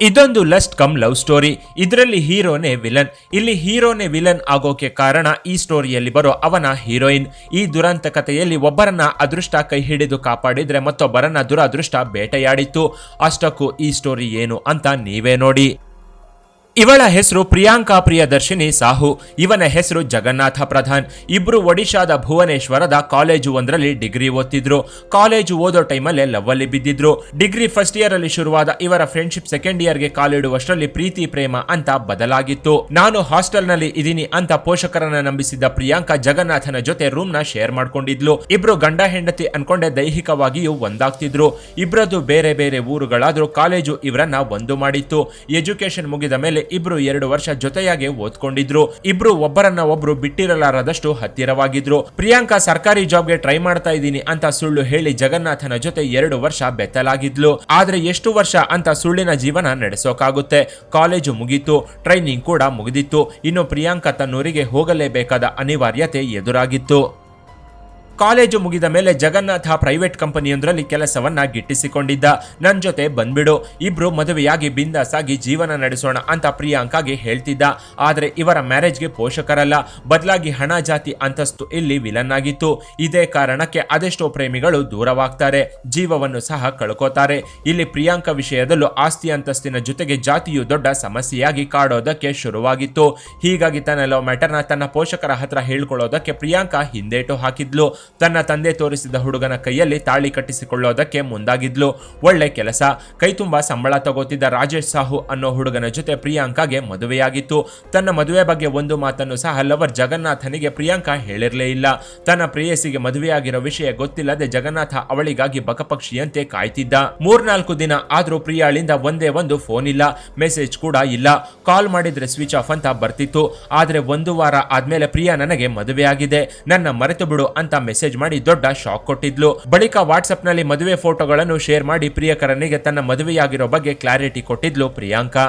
ಇದೊಂದು lust come love story. ಇದರಲ್ಲಿ ಹೀರೋನೇ villain. ಇಲ್ಲಿ ಹೀರೋನೇ ವಿಲನ್ ಆಗೋಕೆ ಕಾರಣ ಈ ಸ್ಟೋರಿಯಲ್ಲಿ ಬರೋ ಅವನ ಹೀರೋಯಿನ್. ಈ ದುರಂತ ಕಥೆಯಲ್ಲಿ ಒಬ್ಬರನ್ನ ಅದೃಷ್ಟ ಕೈ ಹಿಡಿದು ಕಾಪಾಡಿದ್ರೆ ಮತ್ತೊಬ್ಬರನ್ನ ದುರದೃಷ್ಟ ಬೇಟೆಯಾಡಿತ್ತು. ಅಷ್ಟಕ್ಕೂ ಈ ಸ್ಟೋರಿ ಏನು ಅಂತ ನೀವೇ ನೋಡಿ. ಇವಳ ಹೆಸರು ಪ್ರಿಯಾಂಕಾ ಪ್ರಿಯದರ್ಶಿನಿ ಸಾಹು. ಇವನ ಹೆಸರು ಜಗನ್ನಾಥ ಪ್ರಧಾನ್. ಇಬ್ರು ಒಡಿಶಾದ ಭುವನೇಶ್ವರದ ಕಾಲೇಜು ಒಂದರಲ್ಲಿ ಡಿಗ್ರಿ ಓದ್ತಿದ್ರು. ಕಾಲೇಜು ಓದೋ ಟೈಮಲ್ಲೇ ಲವ್ ಅಲ್ಲಿ ಬಿದ್ದಿದ್ರು. ಡಿಗ್ರಿ ಫಸ್ಟ್ ಇಯರ್ ಅಲ್ಲಿ ಶುರುವಾದ ಇವರ ಫ್ರೆಂಡ್ಶಿಪ್ ಸೆಕೆಂಡ್ ಇಯರ್ಗೆ ಕಾಲಿಡುವಷ್ಟರಲ್ಲಿ ಪ್ರೀತಿ, ಪ್ರೇಮ ಅಂತ ಬದಲಾಗಿತ್ತು. ನಾನು ಹಾಸ್ಟೆಲ್ ಇದ್ದೀನಿ ಅಂತ ಪೋಷಕರನ್ನ ನಂಬಿಸಿದ್ದ ಪ್ರಿಯಾಂಕಾ ಜಗನ್ನಾಥನ ಜೊತೆ ರೂಮ್ ಶೇರ್ ಮಾಡ್ಕೊಂಡಿದ್ಲು. ಇಬ್ರು ಗಂಡ ಹೆಂಡತಿ ಅನ್ಕೊಂಡೆ ದೈಹಿಕವಾಗಿಯೂ ಒಂದಾಗ್ತಿದ್ರು. ಇಬ್ರದ್ದು ಬೇರೆ ಬೇರೆ ಊರುಗಳಾದ್ರೂ ಕಾಲೇಜು ಇವರನ್ನ ಒಂದು ಮಾಡಿತ್ತು. ಎಜುಕೇಶನ್ ಮುಗಿದ ಮೇಲೆ ಇಬ್ರು ಎರಡು ವರ್ಷ ಜೊತೆಯಾಗಿ ಓದ್ಕೊಂಡಿದ್ರು. ಇಬ್ರು ಒಬ್ಬರನ್ನ ಒಬ್ರು ಬಿಟ್ಟಿರಲಾರದಷ್ಟು ಹತ್ತಿರವಾಗಿದ್ರು. ಪ್ರಿಯಾಂಕಾ ಸರ್ಕಾರಿ ಜಾಬ್ಗೆ ಟ್ರೈ ಮಾಡ್ತಾ ಇದ್ದೀನಿ ಅಂತ ಸುಳ್ಳು ಹೇಳಿ ಜಗನ್ನಾಥನ ಜೊತೆ ಎರಡು ವರ್ಷ ಬೆತ್ತಲಾಗಿದ್ಲು. ಆದ್ರೆ ಎಷ್ಟು ವರ್ಷ ಅಂತ ಸುಳ್ಳಿನ ಜೀವನ ನಡೆಸೋಕಾಗುತ್ತೆ. ಕಾಲೇಜು ಮುಗೀತು, ಟ್ರೈನಿಂಗ್ ಕೂಡ ಮುಗಿದಿತ್ತು. ಇನ್ನು ಪ್ರಿಯಾಂಕಾ ತನ್ನೂರಿಗೆ ಹೋಗಲೇಬೇಕಾದ ಅನಿವಾರ್ಯತೆ ಎದುರಾಗಿತ್ತು. ಕಾಲೇಜು ಮುಗಿದ ಮೇಲೆ ಜಗನ್ನಾಥ ಪ್ರೈವೇಟ್ ಕಂಪನಿಯೊಂದರಲ್ಲಿ ಕೆಲಸವನ್ನ ಗಿಟ್ಟಿಸಿಕೊಂಡಿದ್ದ. ನನ್ನ ಜೊತೆ ಬಂದ್ಬಿಡು. ಇಬ್ರು ಮದುವೆಯಾಗಿ ಬಿಂದಾಸಾಗಿ ಜೀವನ ನಡೆಸೋಣ ಅಂತ ಪ್ರಿಯಾಂಕಾಗೆ ಹೇಳ್ತಿದ್ದ. ಆದರೆ ಇವರ ಮ್ಯಾರೇಜ್ಗೆ ಪೋಷಕರಲ್ಲ. ಬದಲಾಗಿ ಹಣ ಜಾತಿ ಅಂತಸ್ತು ಇಲ್ಲಿ ವಿಲನ್ ಆಗಿತ್ತು ಇದೇ ಕಾರಣಕ್ಕೆ ಅದೆಷ್ಟೋ ಪ್ರೇಮಿಗಳು ದೂರವಾಗ್ತಾರೆ. ಜೀವವನ್ನು ಸಹ ಕಳ್ಕೋತಾರೆ. ಇಲ್ಲಿ ಪ್ರಿಯಾಂಕಾ ವಿಷಯದಲ್ಲೂ ಆಸ್ತಿ ಅಂತಸ್ತಿನ ಜೊತೆಗೆ ಜಾತಿಯು ದೊಡ್ಡ ಸಮಸ್ಯೆಯಾಗಿ ಕಾಡೋದಕ್ಕೆ ಶುರುವಾಗಿತ್ತು. ಹೀಗಾಗಿ ತನ್ನ ಲವ್ ಮ್ಯಾಟರ್ನ ತನ್ನ ಪೋಷಕರ ಹತ್ರ ಹೇಳ್ಕೊಳ್ಳೋದಕ್ಕೆ ಪ್ರಿಯಾಂಕಾ ಹಿಂದೇಟು ಹಾಕಿದ್ಲು. ತನ್ನ ತಂದೆ ತೋರಿಸಿದ ಹುಡುಗನ ಕೈಯಲ್ಲಿ ತಾಳಿ ಕಟ್ಟಿಸಿಕೊಳ್ಳೋದಕ್ಕೆ ಮುಂದಾಗಿದ್ಲು. ಒಳ್ಳೆ ಕೆಲಸ. ಕೈ ತುಂಬಾ ಸಂಬಳ ತಗೋತಿದ್ದ ರಾಜೇಶ್ ಸಾಹು ಅನ್ನೋ ಹುಡುಗನ ಜೊತೆ ಪ್ರಿಯಾಂಕಾಗೆ ಮದುವೆಯಾಗಿತ್ತು. ತನ್ನ ಮದುವೆ ಬಗ್ಗೆ ಒಂದು ಮಾತನ್ನು ಸಹ ಲವರ್ ಜಗನ್ನಾಥನಿಗೆ ಪ್ರಿಯಾಂಕಾ ಹೇಳಿರಲೇ ಇಲ್ಲ. ತನ್ನ ಪ್ರೇಯಸಿಗೆ ಮದುವೆಯಾಗಿರೋ ವಿಷಯ ಗೊತ್ತಿಲ್ಲದೆ ಜಗನ್ನಾಥ ಅವಳಿಗಾಗಿ ಬಕಪಕ್ಷಿಯಂತೆ ಕಾಯ್ತಿದ್ದ. ಮೂರ್ನಾಲ್ಕು ದಿನ ಆದ್ರೂ ಪ್ರಿಯಾಳಿಂದ ಒಂದೇ ಒಂದು ಫೋನ್ ಇಲ್ಲ. ಮೆಸೇಜ್ ಕೂಡ ಇಲ್ಲ. ಕಾಲ್ ಮಾಡಿದ್ರೆ ಸ್ವಿಚ್ ಆಫ್ ಅಂತ ಬರ್ತಿತ್ತು. ಆದ್ರೆ ಒಂದು ವಾರ ಆದ್ಮೇಲೆ ಪ್ರಿಯಾ ನನಗೆ ಮದುವೆಯಾಗಿದೆ. ನನ್ನ ಮರೆತು ಬಿಡು ಅಂತ ಮೆಸೇಜ್ ಮಾಡಿ ದೊಡ್ಡ ಶಾಕ್ ಕೊಟ್ಟಿದ್ಲು. ಬಳಿಕ ವಾಟ್ಸ್ಆಪ್ನಲ್ಲಿ ಮದುವೆ ಫೋಟೋಗಳನ್ನು ಶೇರ್ ಮಾಡಿ ಪ್ರಿಯಕರನಿಗೆ ತನ್ನ ಮದುವೆಯಾಗಿರೋ ಬಗ್ಗೆ ಕ್ಲಾರಿಟಿ ಕೊಟ್ಟಿದ್ಲು ಪ್ರಿಯಾಂಕಾ.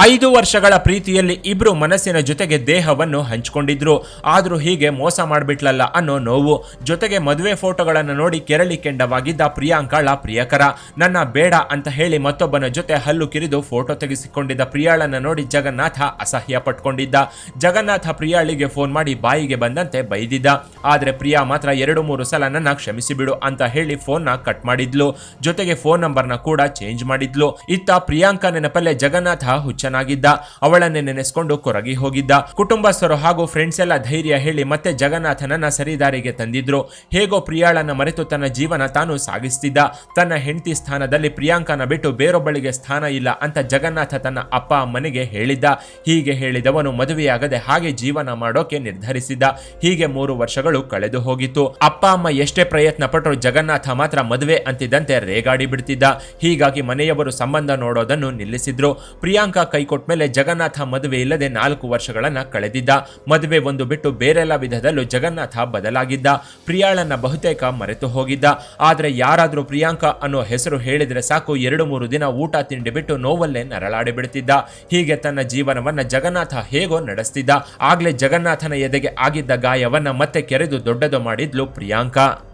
ಐದು ವರ್ಷಗಳ ಪ್ರೀತಿಯಲ್ಲಿ ಇಬ್ರು ಮನಸ್ಸಿನ ಜೊತೆಗೆ ದೇಹವನ್ನು ಹಂಚಿಕೊಂಡಿದ್ರು. ಆದರೂ ಹೀಗೆ ಮೋಸ ಮಾಡಿಬಿಟ್ಲಲ್ಲ ಅನ್ನೋ ನೋವು. ಜೊತೆಗೆ ಮದುವೆ ಫೋಟೋಗಳನ್ನು ನೋಡಿ ಕೆರಳಿ ಕೆಂಡವಾಗಿದ್ದ ಪ್ರಿಯಾಂಕಾಳ ಪ್ರಿಯಕರ. ನನ್ನ ಬೇಡ ಅಂತ ಹೇಳಿ ಮತ್ತೊಬ್ಬನ ಜೊತೆ ಹಲ್ಲು ಕಿರಿದು ಫೋಟೋ ತೆಗೆಸಿಕೊಂಡಿದ್ದ ಪ್ರಿಯಾಳನ್ನ ನೋಡಿ ಜಗನ್ನಾಥ ಅಸಹ್ಯ ಪಟ್ಕೊಂಡಿದ್ದ. ಜಗನ್ನಾಥ ಪ್ರಿಯಾಳಿಗೆ ಫೋನ್ ಮಾಡಿ ಬಾಯಿಗೆ ಬಂದಂತೆ ಬೈದಿದ್ದ. ಆದ್ರೆ ಪ್ರಿಯಾ ಮಾತ್ರ ಎರಡು ಮೂರು ಸಲ ನನ್ನ ಕ್ಷಮಿಸಿಬಿಡು ಅಂತ ಹೇಳಿ ಫೋನ್ನ ಕಟ್ ಮಾಡಿದ್ಲು. ಜೊತೆಗೆ ಫೋನ್ ನಂಬರ್ನ ಕೂಡ ಚೇಂಜ್ ಮಾಡಿದ್ಲು. ಇತ್ತ ಪ್ರಿಯಾಂಕಾ ನೆನಪಲ್ಲೇ ಜಗನ್ನಾಥ ಹುಚ್ಚನಾಗಿದ್ದ ಅವಳನ್ನೇ ನೆನೆಸ್ಕೊಂಡು ಕೊರಗಿ ಹೋಗಿದ್ದ. ಕುಟುಂಬಸ್ಥರು ಹಾಗೂ ಫ್ರೆಂಡ್ಸ್ ಎಲ್ಲ ಧೈರ್ಯ ಹೇಳಿ ಮತ್ತೆ ಜಗನ್ನಾಥನನ್ನ ಸರಿದಾರಿಗೆ ತಂದಿದ್ರು. ಹೇಗೋ ಪ್ರಿಯಾಳನ್ನ ಮರೆತು ತನ್ನ ಜೀವನ ತಾನು ಸಾಗಿಸ್ತಿದ್ದ. ತನ್ನ ಹೆಂಡತಿ ಸ್ಥಾನದಲ್ಲಿ ಪ್ರಿಯಾಂಕನ ಬಿಟ್ಟು ಬೇರೊಬ್ಬಳಿಗೆ ಸ್ಥಾನ ಇಲ್ಲ ಅಂತ ಜಗನ್ನಾಥ ತನ್ನ ಅಪ್ಪ ಅಮ್ಮನಿಗೆ ಹೇಳಿದ್ದ. ಹೀಗೆ ಹೇಳಿದವನು ಮದುವೆಯಾಗದೆ ಹಾಗೆ ಜೀವನ ಮಾಡೋಕೆ ನಿರ್ಧರಿಸಿದ್ದ. ಹೀಗೆ ಮೂರು ವರ್ಷಗಳು ಕಳೆದು ಹೋಗಿತ್ತು. ಅಪ್ಪ ಅಮ್ಮ ಎಷ್ಟೇ ಪ್ರಯತ್ನ ಪಟ್ಟರು ಜಗನ್ನಾಥ ಮಾತ್ರ ಮದುವೆ ಅಂತಿದ್ದಂತೆ ರೇಗಾಡಿ ಬಿಡ್ತಿದ್ದ. ಹೀಗಾಗಿ ಮನೆಯವರು ಸಂಬಂಧ ನೋಡೋದನ್ನು ನಿಲ್ಲಿಸಿದ್ರು. ಪ್ರಿಯಾಂಕಾ ಕೈ ಕೊಟ್ಮೇಲೆ ಜಗನ್ನಾಥ ಮದುವೆ ಇಲ್ಲದೆ ನಾಲ್ಕು ವರ್ಷಗಳನ್ನು ಕಳೆದಿದ್ದ. ಮದುವೆ ಒಂದು ಬಿಟ್ಟು ಬೇರೆಲ್ಲ ವಿಧದಲ್ಲೂ ಜಗನ್ನಾಥ ಬದಲಾಗಿದ್ದ. ಪ್ರಿಯಾಳನ್ನ ಬಹುತೇಕ ಮರೆತು ಹೋಗಿದ್ದ. ಆದರೆ ಯಾರಾದರೂ ಪ್ರಿಯಾಂಕಾ ಅನ್ನೋ ಹೆಸರು ಹೇಳಿದ್ರೆ ಸಾಕು ಎರಡು ಮೂರು ದಿನ ಊಟ ತಿಂಡಿ ಬಿಟ್ಟು ನೋವಲ್ಲೇ ನರಳಾಡಿ ಬಿಡ್ತಿದ್ದ. ಹೀಗೆ ತನ್ನ ಜೀವನವನ್ನ ಜಗನ್ನಾಥ ಹೇಗೋ ನಡೆಸ್ತಿದ್ದ. ಆಗ್ಲೇ ಜಗನ್ನಾಥನ ಎದೆಗೆ ಆಗಿದ್ದ ಗಾಯವನ್ನ ಮತ್ತೆ ಕೆರೆದು ದೊಡ್ಡದು ಮಾಡಿದ್ಲು ಪ್ರಿಯಾಂಕಾ.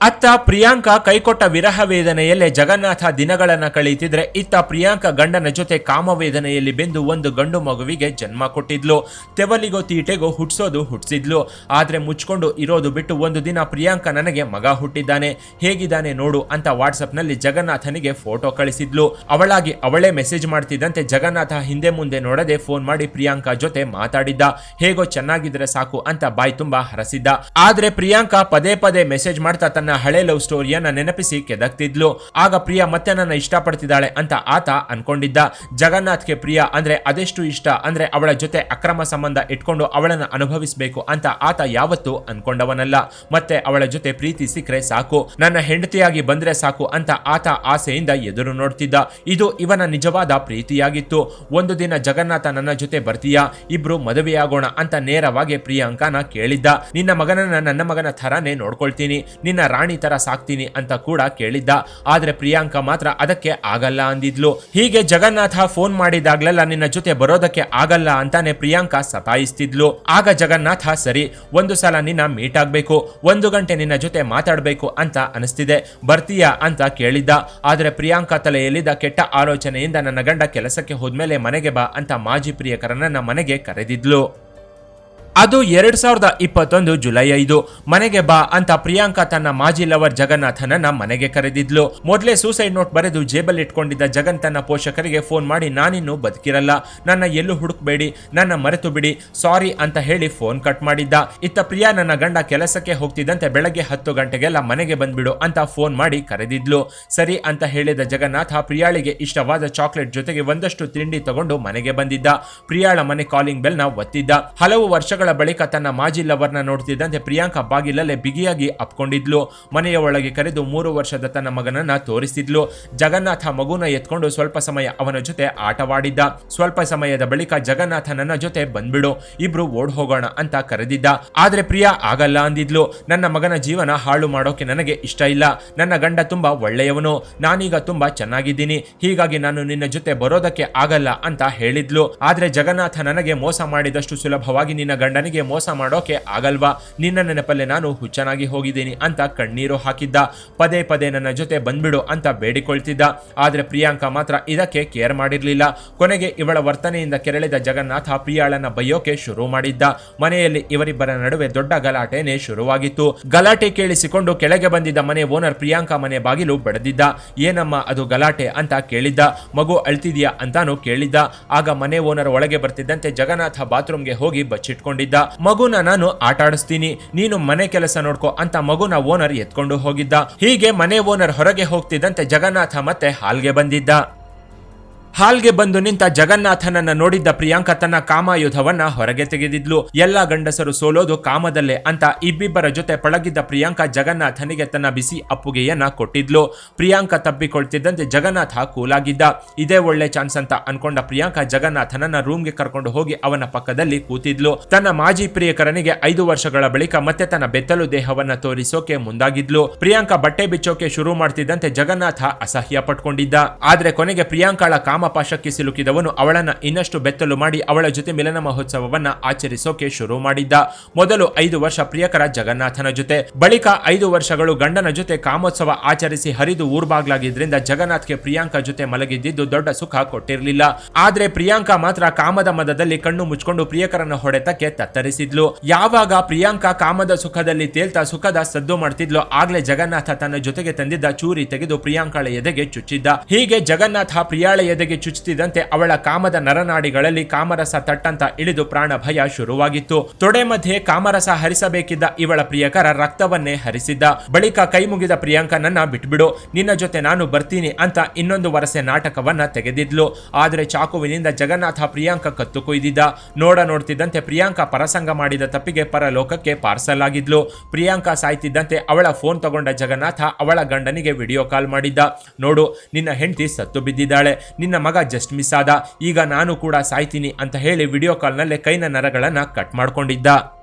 ಅತ್ತ ಪ್ರಿಯಾಂಕಾ ಕೈಕೊಟ್ಟ ವಿರಹ ವೇದನೆಯಲ್ಲೇ ಜಗನ್ನಾಥ ದಿನಗಳನ್ನ ಕಳೆಯುತ್ತಿದ್ರೆ ಇತ್ತ ಪ್ರಿಯಾಂಕಾ ಗಂಡನ ಜೊತೆ ಕಾಮವೇದನೆಯಲ್ಲಿ ಬೆಂದು ಒಂದು ಗಂಡು ಮಗುವಿಗೆ ಜನ್ಮ ಕೊಟ್ಟಿದ್ಲು. ತೆವಲಿಗೋ ತೀಟೆಗೋ ಹುಟ್ಸೋದು ಹುಟ್ಸಿದ್ಲು. ಆದ್ರೆ ಮುಚ್ಕೊಂಡು ಇರೋದು ಬಿಟ್ಟು ಒಂದು ದಿನ ಪ್ರಿಯಾಂಕಾ ನನಗೆ ಮಗ ಹುಟ್ಟಿದ್ದಾನೆ. ಹೇಗಿದ್ದಾನೆ ನೋಡು ಅಂತ ವಾಟ್ಸಪ್ನಲ್ಲಿ ಜಗನ್ನಾಥನಿಗೆ ಫೋಟೋ ಕಳಿಸಿದ್ಲು. ಅವಳಾಗಿ ಅವಳೇ ಮೆಸೇಜ್ ಮಾಡ್ತಿದ್ದಂತೆ ಜಗನ್ನಾಥ ಹಿಂದೆ ಮುಂದೆ ನೋಡದೆ ಫೋನ್ ಮಾಡಿ ಪ್ರಿಯಾಂಕಾ ಜೊತೆ ಮಾತಾಡಿದ್ದ. ಹೇಗೋ ಚೆನ್ನಾಗಿದ್ರೆ ಸಾಕು ಅಂತ ಬಾಯಿ ತುಂಬಾ ಹರಸಿದ್ದ. ಆದ್ರೆ ಪ್ರಿಯಾಂಕಾ ಪದೇ ಪದೇ ಮೆಸೇಜ್ ಮಾಡ್ತಾ ತನ್ನ ಹಳೆ ಲವ್ ಸ್ಟೋರಿಯನ್ನ ನೆನಪಿಸಿ ಕೆದಕ್ತಿದ್ಲು. ಆಗ ಪ್ರಿಯಾ ಮತ್ತೆ ನನ್ನ ಇಷ್ಟಪಡ್ತಿದ್ದಾಳೆ ಅಂತ ಆತ ಅನ್ಕೊಂಡಿದ್ದ. ಜಗನ್ನಾಥ್ಗೆ ಪ್ರಿಯಾ ಅಂದ್ರೆ ಅದೆಷ್ಟು ಇಷ್ಟ ಅಂದ್ರೆ ಅವಳ ಜೊತೆ ಅಕ್ರಮ ಸಂಬಂಧ ಇಟ್ಕೊಂಡು ಅವಳನ್ನ ಅನುಭವಿಸಬೇಕು ಅಂತ ಆತ ಯಾವತ್ತೂ ಅನ್ಕೊಂಡವನಲ್ಲ. ಮತ್ತೆ ಅವಳ ಜೊತೆ ಪ್ರೀತಿ ಸಿಕ್ಕರೆ ಸಾಕು. ನನ್ನ ಹೆಂಡತಿಯಾಗಿ ಬಂದ್ರೆ ಸಾಕು ಅಂತ ಆತ ಆಸೆಯಿಂದ ಎದುರು ನೋಡ್ತಿದ್ದ. ಇದು ಇವನ ನಿಜವಾದ ಪ್ರೀತಿಯಾಗಿತ್ತು. ಒಂದು ದಿನ ಜಗನ್ನಾಥ ನನ್ನ ಜೊತೆ ಬರ್ತೀಯಾ? ಇಬ್ರು ಮದುವೆಯಾಗೋಣ ಅಂತ ನೇರವಾಗಿ ಪ್ರಿಯಾಂಕನ ಕೇಳಿದ್ದ. ನಿನ್ನ ಮಗನನ್ನ ನನ್ನ ಮಗನ ಥರಾನೇ ನೋಡ್ಕೊಳ್ತೀನಿ. ನಿನ್ನ ರಾಣಿ ತರ ಸಾಕ್ತೀನಿ ಅಂತ ಕೂಡ ಕೇಳಿದ್ದ. ಆದ್ರೆ ಪ್ರಿಯಾಂಕಾ ಮಾತ್ರ ಅದಕ್ಕೆ ಆಗಲ್ಲ ಅಂದಿದ್ಲು. ಹೀಗೆ ಜಗನ್ನಾಥ ಫೋನ್ ಮಾಡಿದಾಗ್ಲೆಲ್ಲ ನಿನ್ನ ಜೊತೆ ಬರೋದಕ್ಕೆ ಆಗಲ್ಲ ಅಂತಾನೆ ಪ್ರಿಯಾಂಕಾ ಸತಾಯಿಸ್ತಿದ್ಲು. ಆಗ ಜಗನ್ನಾಥ, ಸರಿ, ಒಂದು ಸಲ ನಿನ್ನ ಮೀಟ್ ಆಗ್ಬೇಕು, ಒಂದು ಗಂಟೆ ನಿನ್ನ ಜೊತೆ ಮಾತಾಡ್ಬೇಕು ಅಂತ ಅನಿಸ್ತಿದೆ. ಬರ್ತೀಯಾ ಅಂತ ಕೇಳಿದ್ದ. ಆದ್ರೆ ಪ್ರಿಯಾಂಕಾ ತಲೆಯಲ್ಲಿದ್ದ ಕೆಟ್ಟ ಆಲೋಚನೆಯಿಂದ ನನ್ನ ಗಂಡ ಕೆಲಸಕ್ಕೆ ಹೋದ್ಮೇಲೆ ಮನೆಗೆ ಬಾ ಅಂತ ಮಾಜಿ ಪ್ರಿಯಕರನನ್ನ ಮನೆಗೆ ಕರೆದಿದ್ಲು. ಅದು ಎರಡ್ ಸಾವಿರದ ಇಪ್ಪತ್ತೊಂದು ಜುಲೈ ಐದು. ಮನೆಗೆ ಬಾ ಅಂತ ಪ್ರಿಯಾಂಕಾ ತನ್ನ ಮಾಜಿ ಲವರ್ ಜಗನ್ನಾಥನನ್ನ ಮನೆಗೆ ಕರೆದಿದ್ಲು. ಮೊದಲೇ ಸೂಸೈಡ್ ನೋಟ್ ಬರೆದು ಜೇಬಲ್ ಇಟ್ಕೊಂಡಿದ್ದ ಜಗನ್ ತನ್ನ ಪೋಷಕರಿಗೆ ಫೋನ್ ಮಾಡಿ, ನಾನಿನ್ನು ಬದುಕಿರಲ್ಲ. ನನ್ನ ಎಲ್ಲೂ ಹುಡುಕ್ಬೇಡಿ, ನನ್ನ ಮರೆತು ಬಿಡಿ, ಸಾರಿ ಅಂತ ಹೇಳಿ ಫೋನ್ ಕಟ್ ಮಾಡಿದ್ದ. ಇತ್ತ ಪ್ರಿಯಾ ನನ್ನ ಗಂಡ ಕೆಲಸಕ್ಕೆ ಹೋಗ್ತಿದ್ದಂತೆ ಬೆಳಗ್ಗೆ ಹತ್ತು ಗಂಟೆಗೆಲ್ಲ ಮನೆಗೆ ಬಂದ್ಬಿಡು ಅಂತ ಫೋನ್ ಮಾಡಿ ಕರೆದಿದ್ಲು. ಸರಿ ಅಂತ ಹೇಳಿದ ಜಗನ್ನಾಥ ಪ್ರಿಯಾಳಿಗೆ ಇಷ್ಟವಾದ ಚಾಕ್ಲೇಟ್ ಜೊತೆಗೆ ಒಂದಷ್ಟು ತಿಂಡಿ ತಗೊಂಡು ಮನೆಗೆ ಬಂದಿದ್ದ. ಪ್ರಿಯಾಳ ಮನೆ ಕಾಲಿಂಗ್ ಬೆಲ್ನ ಒತ್ತಿದ್ದ. ಹಲವು ವರ್ಷಗಳ ಬಳಿಕ ತನ್ನ ಮಾಜಿ ಲವರ್ನ ನೋಡ್ತಿದ್ದಂತೆ ಪ್ರಿಯಾಂಕಾ ಬಾಗಿಲಲ್ಲೇ ಬಿಗಿಯಾಗಿ ಅಪ್ಕೊಂಡಿದ್ಲು. ಮನೆಯ ಒಳಗೆ ಕರೆದು ಮೂರು ವರ್ಷದ ತನ್ನ ಮಗನನ್ನ ತೋರಿಸಿದ್ಲು ಜಗನ್ನಾಥ ಮಗುನ ಎತ್ಕೊಂಡು ಸ್ವಲ್ಪ ಸಮಯ ಅವನ ಜೊತೆ ಆಟವಾಡಿದ್ದ. ಸ್ವಲ್ಪ ಸಮಯದ ಬಳಿಕ ಜಗನ್ನಾಥ ನನ್ನ ಜೊತೆ ಬಂದ್ಬಿಡು, ಇಬ್ರು ಓಡ್ ಹೋಗೋಣ ಅಂತ ಕರೆದಿದ್ದ. ಆದ್ರೆ ಪ್ರಿಯಾ ಆಗಲ್ಲ ಅಂದಿದ್ಲು. ನನ್ನ ಮಗನ ಜೀವನ ಹಾಳು ಮಾಡೋಕೆ ನನಗೆ ಇಷ್ಟ ಇಲ್ಲ. ನನ್ನ ಗಂಡ ತುಂಬಾ ಒಳ್ಳೆಯವನು. ನಾನೀಗ ತುಂಬಾ ಚೆನ್ನಾಗಿದ್ದೀನಿ. ಹೀಗಾಗಿ ನಾನು ನಿನ್ನ ಜೊತೆ ಬರೋದಕ್ಕೆ ಆಗಲ್ಲ ಅಂತ ಹೇಳಿದ್ಲು. ಆದ್ರೆ ಜಗನ್ನಾಥ ನನಗೆ ಮೋಸ ಮಾಡಿದಷ್ಟು ಸುಲಭವಾಗಿ ನಿನ್ನ ಗಂಡನಿಗೆ ಮೋಸ ಮಾಡೋಕೆ ಆಗಲ್ವಾ? ನಿನ್ನ ನೆನಪಲ್ಲೇ ನಾನು ಹುಚ್ಚನಾಗಿ ಹೋಗಿದ್ದೀನಿ ಅಂತ ಕಣ್ಣೀರು ಹಾಕಿದ್ದ. ಪದೇ ಪದೇ ನನ್ನ ಜೊತೆ ಬಂದ್ಬಿಡು ಅಂತ ಬೇಡಿಕೊಳ್ತಿದ್ದ. ಆದ್ರೆ ಪ್ರಿಯಾಂಕಾ ಮಾತ್ರ ಇದಕ್ಕೆ ಕೇರ್ ಮಾಡಿರ್ಲಿಲ್ಲ. ಕೊನೆಗೆ ಇವಳ ವರ್ತನೆಯಿಂದ ಕೆರಳಿದ ಜಗನ್ನಾಥ ಪ್ರಿಯಾಳನ್ನ ಬೈಯೋಕೆ ಶುರು ಮಾಡಿದ್ದ. ಮನೆಯಲ್ಲಿ ಇವರಿಬ್ಬರ ನಡುವೆ ದೊಡ್ಡ ಗಲಾಟೆನೆ ಶುರುವಾಗಿತ್ತು. ಗಲಾಟೆ ಕೇಳಿಸಿಕೊಂಡು ಕೆಳಗೆ ಬಂದಿದ್ದ ಮನೆ ಓನರ್ ಪ್ರಿಯಾಂಕಾ ಮನೆ ಬಾಗಿಲು ಬಡದಿದ್ದ. ಏನಮ್ಮ ಅದು ಗಲಾಟೆ ಅಂತ ಕೇಳಿದ್ದ. ಮಗು ಅಳ್ತಿದ್ಯಾ ಅಂತಾನು ಕೇಳಿದ್ದ. ಆಗ ಮನೆ ಓನರ್ ಒಳಗೆ ಬರ್ತಿದ್ದಂತೆ ಜಗನ್ನಾಥ ಬಾತ್ರೂಮ್ಗೆ ಹೋಗಿ ಬಚ್ಚಿಟ್ಕೊಂಡಿದ್ದ ಮಗುನ ನಾನು ಆಟ ಆಡಿಸ್ತೀನಿ ನೀನು ಮನೆ ಕೆಲಸ ನೋಡ್ಕೋ ಅಂತ ಮಗುನ ಓನರ್ ಎತ್ಕೊಂಡು ಹೋಗಿದ್ದ. ಹೀಗೆ ಮನೆ ಓನರ್ ಹೊರಗೆ ಹೋಗ್ತಿದ್ದಂತೆ ಜಗನ್ನಾಥ ಮತ್ತೆ ಹಾಲ್ಗೆ ಬಂದಿದ್ದ. ಹಾಲ್ಗೆ ಬಂದು ನಿಂತ ಜಗನ್ನಾಥನನ್ನ ನೋಡಿದ್ದ ಪ್ರಿಯಾಂಕಾ ತನ್ನ ಕಾಮಾಯುಧವನ್ನ ಹೊರಗೆ ತೆಗೆದಿದ್ಲು. ಎಲ್ಲಾ ಗಂಡಸರು ಸೋಲೋದು ಕಾಮದಲ್ಲೇ ಅಂತ ಇಬ್ಬಿಬ್ಬರ ಜೊತೆ ಪಳಗಿದ್ದ ಪ್ರಿಯಾಂಕಾ ಜಗನ್ನಾಥನಿಗೆ ತನ್ನ ಬಿಸಿ ಅಪ್ಪುಗೆಯನ್ನ ಕೊಟ್ಟಿದ್ಲು. ಪ್ರಿಯಾಂಕ ತಬ್ಬಿಕೊಳ್ತಿದ್ದಂತೆ ಜಗನ್ನಾಥ ಕೂಲಾಗಿದ್ದ. ಇದೇ ಒಳ್ಳೆ ಚಾನ್ಸ್ ಅಂತ ಅನ್ಕೊಂಡ ಪ್ರಿಯಾಂಕಾ ಜಗನ್ನಾಥನನ್ನ ರೂಮ್ಗೆ ಕರ್ಕೊಂಡು ಹೋಗಿ ಅವನ ಪಕ್ಕದಲ್ಲಿ ಕೂತಿದ್ಲು. ತನ್ನ ಮಾಜಿ ಪ್ರಿಯಕರನಿಗೆ ಐದು ವರ್ಷಗಳ ಬಳಿಕ ಮತ್ತೆ ತನ್ನ ಬೆತ್ತಲು ದೇಹವನ್ನ ತೋರಿಸೋಕೆ ಮುಂದಾಗಿದ್ಲು. ಪ್ರಿಯಾಂಕಾ ಬಟ್ಟೆ ಬಿಚ್ಚೋಕೆ ಶುರು ಮಾಡ್ತಿದ್ದಂತೆ ಜಗನ್ನಾಥ ಅಸಹ್ಯ ಪಟ್ಕೊಂಡಿದ್ದ ಆದ್ರೆ ಕೊನೆಗೆ ಪ್ರಿಯಾಂಕಾಳ ಕಾಮಪಾಶಕ್ಕೆ ಸಿಲುಕಿದವನು ಅವಳನ್ನ ಇನ್ನಷ್ಟು ಬೆತ್ತಲು ಮಾಡಿ ಅವಳ ಜೊತೆ ಮಿಲನ ಮಹೋತ್ಸವವನ್ನ ಆಚರಿಸೋಕೆ ಶುರು ಮಾಡಿದ್ದ. ಮೊದಲು ಐದು ವರ್ಷ ಪ್ರಿಯಕರ ಜಗನ್ನಾಥನ ಜೊತೆ, ಬಳಿಕ ಐದು ವರ್ಷಗಳು ಗಂಡನ ಜೊತೆ ಕಾಮೋತ್ಸವ ಆಚರಿಸಿ ಹರಿದು ಊರ್ಬಾಗ್ಲಾಗಿದ್ರಿಂದ ಜಗನ್ನಾಥ್ಗೆ ಪ್ರಿಯಾಂಕಾ ಜೊತೆ ಮಲಗಿದ್ದಿದ್ದು ದೊಡ್ಡ ಸುಖ ಕೊಟ್ಟಿರಲಿಲ್ಲ. ಆದ್ರೆ ಪ್ರಿಯಾಂಕಾ ಮಾತ್ರ ಕಾಮದ ಮದದಲ್ಲಿ ಕಣ್ಣು ಮುಚ್ಕೊಂಡು ಪ್ರಿಯಕರನ ಹೊಡೆತಕ್ಕೆ ತತ್ತರಿಸಿದ್ಲು. ಯಾವಾಗ ಪ್ರಿಯಾಂಕಾ ಕಾಮದ ಸುಖದಲ್ಲಿ ತೇಲ್ತಾ ಸುಖದ ಸದ್ದು ಮಾಡ್ತಿದ್ಲು ಆಗ್ಲೇ ಜಗನ್ನಾಥ ತನ್ನ ಜೊತೆಗೆ ತಂದಿದ್ದ ಚೂರಿ ತೆಗೆದು ಪ್ರಿಯಾಂಕಾಳ ಎದೆಗೆ ಚುಚ್ಚಿದ್ದ. ಹೀಗೆ ಜಗನ್ನಾಥ ಪ್ರಿಯಾಳ ಎದೆಗೆ ಚುಚ್ಚುತ್ತಿದ್ದಂತೆ ಅವಳ ಕಾಮದ ನರನಾಡಿಗಳಲ್ಲಿ ಕಾಮರಸ ತಟ್ಟಂತ ಇಳಿದು ಪ್ರಾಣ ಭಯ ಶುರುವಾಗಿತ್ತು. ತೊಡೆ ಮಧ್ಯೆ ಕಾಮರಸ ಹರಿಸಬೇಕಿದ್ದ ಇವಳ ಪ್ರಿಯಕರ ರಕ್ತವನ್ನೇ ಹರಿಸಿದ್ದ. ಬಳಿಕ ಕೈ ಮುಗಿದ ಪ್ರಿಯಾಂಕನನ್ನ ಬಿಟ್ಬಿಡು. ನಿನ್ನ ಜೊತೆ ನಾನು ಬರ್ತೀನಿ ಅಂತ ಇನ್ನೊಂದು ವರಸೆ ನಾಟಕವನ್ನ ತೆಗೆದಿದ್ಲು. ಆದರೆ ಚಾಕುವಿನಿಂದ ಜಗನ್ನಾಥ ಪ್ರಿಯಾಂಕ ಕತ್ತು ಕೊಯ್ದಿದ್ದ. ನೋಡ ನೋಡ್ತಿದ್ದಂತೆ ಪ್ರಿಯಾಂಕ ಪರಸಂಗ ಮಾಡಿದ ತಪ್ಪಿಗೆ ಪರಲೋಕಕ್ಕೆ ಪಾರ್ಸಲ್ ಆಗಿದ್ಲು ಪ್ರಿಯಾಂಕ ಸಾಯ್ತಿದ್ದಂತೆ ಅವಳ ಫೋನ್ ತಗೊಂಡ ಜಗನ್ನಾಥ ಅವಳ ಗಂಡನಿಗೆ ವಿಡಿಯೋ ಕಾಲ್ ಮಾಡಿದ್ದ. ನೋಡು, ನಿನ್ನ ಹೆಂಡತಿ ಸತ್ತು ಬಿದ್ದಿದ್ದಾಳೆ. ನಿನ್ನ ಮಗ ಜಸ್ಟ್ ಮಿಸ್ ಆದ. ಈಗ ನಾನು ಕೂಡ ಸಾಯ್ತೀನಿ ಅಂತ ಹೇಳಿ ವಿಡಿಯೋ ಕಾಲ್ನಲ್ಲೇ ಕೈನ ನರಗಳನ್ನ ಕಟ್ ಮಾಡ್ಕೊಂಡಿದ್ದ.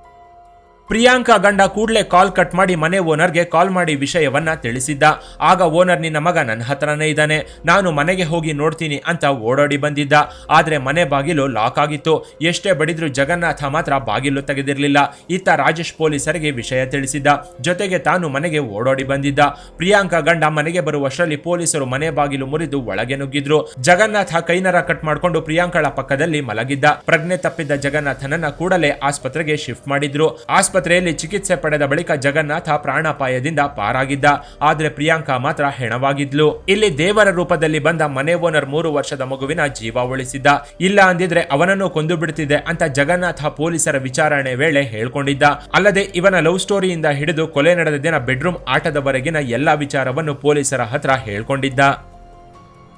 ಪ್ರಿಯಾಂಕಾ ಗಂಡ ಕೂಡಲೇ ಕಾಲ್ ಕಟ್ ಮಾಡಿ ಮನೆ ಓನರ್ಗೆ ಕಾಲ್ ಮಾಡಿ ವಿಷಯವನ್ನ ತಿಳಿಸಿದ್ದ. ಆಗ ಓನರ್ ನಿನ್ನ ಮಗ ನನ್ನ ಹತ್ರನೇ ಇದ್ದಾನೆ. ನಾನು ಮನೆಗೆ ಹೋಗಿ ನೋಡ್ತೀನಿ ಅಂತ ಓಡೋಡಿ ಬಂದಿದ್ದ. ಆದ್ರೆ ಮನೆ ಬಾಗಿಲು ಲಾಕ್ ಆಗಿತ್ತು. ಎಷ್ಟೇ ಬಡಿದ್ರು ಜಗನ್ನಾಥ ಮಾತ್ರ ಬಾಗಿಲು ತೆಗೆದಿರಲಿಲ್ಲ. ಇತ್ತ ರಾಜೇಶ್ ಪೊಲೀಸರಿಗೆ ವಿಷಯ ತಿಳಿಸಿದ್ದ. ಜೊತೆಗೆ ತಾನು ಮನೆಗೆ ಓಡೋಡಿ ಬಂದಿದ್ದ. ಪ್ರಿಯಾಂಕಾ ಗಂಡ ಮನೆಗೆ ಬರುವಷ್ಟರಲ್ಲಿ ಪೊಲೀಸರು ಮನೆ ಬಾಗಿಲು ಮುರಿದು ಒಳಗೆ ನುಗ್ಗಿದ್ರು. ಜಗನ್ನಾಥ ಕೈನರ ಕಟ್ ಮಾಡಿಕೊಂಡು ಪ್ರಿಯಾಂಕಳ ಪಕ್ಕದಲ್ಲಿ ಮಲಗಿದ್ದ. ಪ್ರಜ್ಞೆ ತಪ್ಪಿದ್ದ ಜಗನ್ನಾಥನನ್ನ ಕೂಡಲೇ ಆಸ್ಪತ್ರೆಗೆ ಶಿಫ್ಟ್ ಮಾಡಿದ್ರು. ಆಸ್ಪತ್ರೆಯಲ್ಲಿ ಚಿಕಿತ್ಸೆ ಪಡೆದ ಬಳಿಕ ಜಗನ್ನಾಥ ಪ್ರಾಣಾಪಾಯದಿಂದ ಪಾರಾಗಿದ್ದ. ಆದ್ರೆ ಪ್ರಿಯಾಂಕಾ ಮಾತ್ರ ಹೆಣವಾಗಿದ್ಲು. ಇಲ್ಲಿ ದೇವರ ರೂಪದಲ್ಲಿ ಬಂದ ಮನೆ ಓನರ್ ಮೂರು ವರ್ಷದ ಮಗುವಿನ ಜೀವ ಉಳಿಸಿದ್ದ. ಇಲ್ಲ ಅಂದಿದ್ರೆ ಅವನನ್ನು ಕೊಂದು ಬಿಡ್ತಿದ್ದೆ ಅಂತ ಜಗನ್ನಾಥ ಪೊಲೀಸರ ವಿಚಾರಣೆ ವೇಳೆ ಹೇಳ್ಕೊಂಡಿದ್ದ. ಅಲ್ಲದೆ ಇವನ ಲವ್ ಸ್ಟೋರಿಯಿಂದ ಹಿಡಿದು ಕೊಲೆ ನಡೆದ ದಿನ ಬೆಡ್ರೂಮ್ ಆಟದವರೆಗಿನ ಎಲ್ಲಾ ವಿಚಾರವನ್ನು ಪೊಲೀಸರ ಹತ್ರ ಹೇಳ್ಕೊಂಡಿದ್ದ.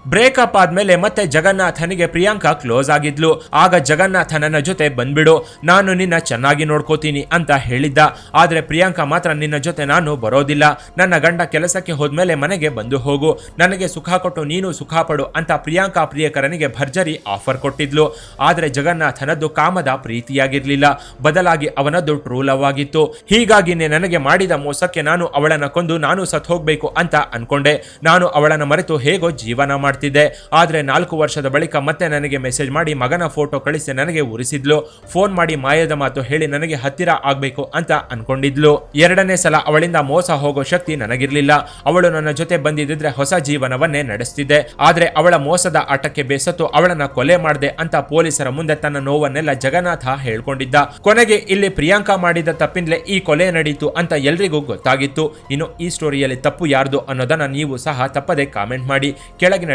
ಬ್ರೇಕಪ್ ಆದ್ಮೇಲೆ ಮತ್ತೆ ಜಗನ್ನಾಥನಿಗೆ ಪ್ರಿಯಾಂಕಾ ಕ್ಲೋಸ್ ಆಗಿದ್ಲು. ಆಗ ಜಗನ್ನಾಥ ನನ್ನ ಜೊತೆ ಬಂದ್ಬಿಡು. ನಾನು ನಿನ್ನ ಚೆನ್ನಾಗಿ ನೋಡ್ಕೋತೀನಿ ಅಂತ ಹೇಳಿದ್ದ. ಆದ್ರೆ ಪ್ರಿಯಾಂಕಾ ಮಾತ್ರ ನಿನ್ನ ಜೊತೆ ನಾನು ಬರೋದಿಲ್ಲ. ನನ್ನ ಗಂಡ ಕೆಲಸಕ್ಕೆ ಹೋದ್ಮೇಲೆ ಮನೆಗೆ ಬಂದು ಹೋಗು. ನನಗೆ ಸುಖ ಕೊಟ್ಟು ನೀನು ಸುಖ ಪಡು ಅಂತ ಪ್ರಿಯಾಂಕಾ ಪ್ರಿಯಕರನಿಗೆ ಭರ್ಜರಿ ಆಫರ್ ಕೊಟ್ಟಿದ್ಲು. ಆದ್ರೆ ಜಗನ್ನಾಥನದ್ದು ಕಾಮದ ಪ್ರೀತಿಯಾಗಿರ್ಲಿಲ್ಲ. ಬದಲಾಗಿ ಅವನದ್ದು ಟ್ರೂ ಲವ್ ಆಗಿತ್ತು. ಹೀಗಾಗಿನೇ ನನಗೆ ಮಾಡಿದ ಮೋಸಕ್ಕೆ ನಾನು ಅವಳನ್ನ ಕೊಂದು ನಾನು ಸತ್ ಹೋಗ್ಬೇಕು ಅಂತ ಅನ್ಕೊಂಡೆ. ನಾನು ಅವಳನ್ನ ಮರೆತು ಹೇಗೋ ಜೀವನ ಮಾಡ್ತಿದ್ದೆ. ಆದ್ರೆ ನಾಲ್ಕು ವರ್ಷದ ಬಳಿಕ ಮತ್ತೆ ನನಗೆ ಮೆಸೇಜ್ ಮಾಡಿ, ಮಗನ ಫೋಟೋ ಕಳಿಸಿ, ನನಗೆ ಉರಿಸಿದ್ಲು ಫೋನ್ ಮಾಡಿ ಮಾಯದ ಮಾತು ಹೇಳಿ ನನಗೆ ಹತ್ತಿರ ಆಗ್ಬೇಕು ಅಂತ ಅನ್ಕೊಂಡಿದ್ಲು. ಎರಡನೇ ಸಲ ಅವಳಿಂದ ಮೋಸ ಹೋಗೋ ಶಕ್ತಿ ನನಗಿರ್ಲಿಲ್ಲ. ಅವಳು ನನ್ನ ಜೊತೆ ಬಂದಿದ್ರೆ ಹೊಸ ಜೀವನವನ್ನೇ ನಡೆಸ್ತಿದ್ದೆ. ಆದ್ರೆ ಅವಳ ಮೋಸದ ಆಟಕ್ಕೆ ಬೇಸತ್ತು ಅವಳನ್ನ ಕೊಲೆ ಮಾಡ್ದೆ ಅಂತ ಪೊಲೀಸರ ಮುಂದೆ ತನ್ನ ನೋವನ್ನೆಲ್ಲ ಜಗನ್ನಾಥ ಹೇಳ್ಕೊಂಡಿದ್ದ. ಕೊನೆಗೆ ಇಲ್ಲಿ ಪ್ರಿಯಾಂಕಾ ಮಾಡಿದ ತಪ್ಪಿಂದಲೇ ಈ ಕೊಲೆ ನಡೀತು ಅಂತ ಎಲ್ರಿಗೂ ಗೊತ್ತಾಗಿತ್ತು. ಇನ್ನು ಈ ಸ್ಟೋರಿಯಲ್ಲಿ ತಪ್ಪು ಯಾರ್ದು ಅನ್ನೋದನ್ನ ನೀವು ಸಹ ತಪ್ಪದೆ ಕಾಮೆಂಟ್ ಮಾಡಿ. ಕೆಳಗಿನ